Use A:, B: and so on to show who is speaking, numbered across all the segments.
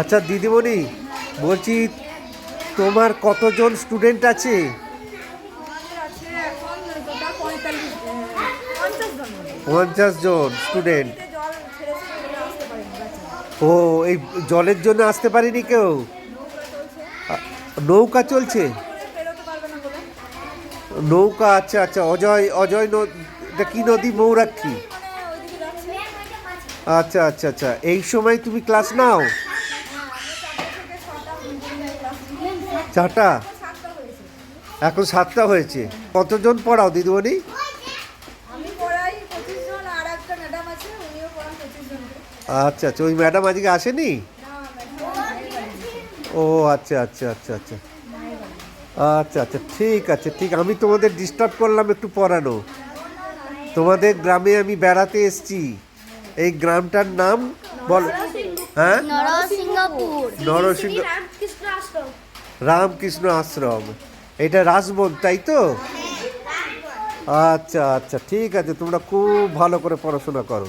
A: আচ্ছা দিদিমণি বলছি তোমার কতজন স্টুডেন্ট আছে?
B: পঞ্চাশ জন
A: স্টুডেন্ট ও, এই জলের জন্য আসতে পারিনি কেউ? নৌকা চলছে? নৌকা আচ্ছা আচ্ছা অজয় অজয় নদ- কি নদী? মৌরাক্ষী। আচ্ছা আচ্ছা আচ্ছা এই সময় তুমি ক্লাস নাও? চারটা? এখন সাতটা হয়েছে। কতজন পড়াও, দিদিমণি
B: আমি পড়াই পঁচিশ জন আর একটা ম্যাডাম আছে উনিও পড়ান পঁচিশ জনকে
A: আচ্ছা আচ্ছা ওই ম্যাডাম আজকে আসেনি? ও আচ্ছা আচ্ছা আচ্ছা আচ্ছা। আচ্ছা আচ্ছা ঠিক আছে ঠিক আমি তোমাদের ডিস্টার্ব করলাম একটু পড়ানো তোমাদের গ্রামে আমি বেড়াতে এসছি। এই গ্রামটার নাম বল হ্যাঁ? নরসিংহ
C: রামকৃষ্ণ আশ্রম
A: রামকৃষ্ণ আশ্রম। এটা রাজবন তাই তো? আচ্ছা আচ্ছা ঠিক আছে তোমরা খুব ভালো করে পড়াশোনা করো।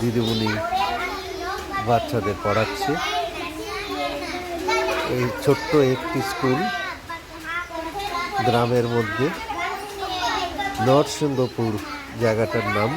A: দিদিমণি বাচ্চাদের পড়াচ্ছে। এই ছোট্ট একটি স্কুল গ্রামের মধ্যে। নরসিংহপুর জায়গাটার নাম।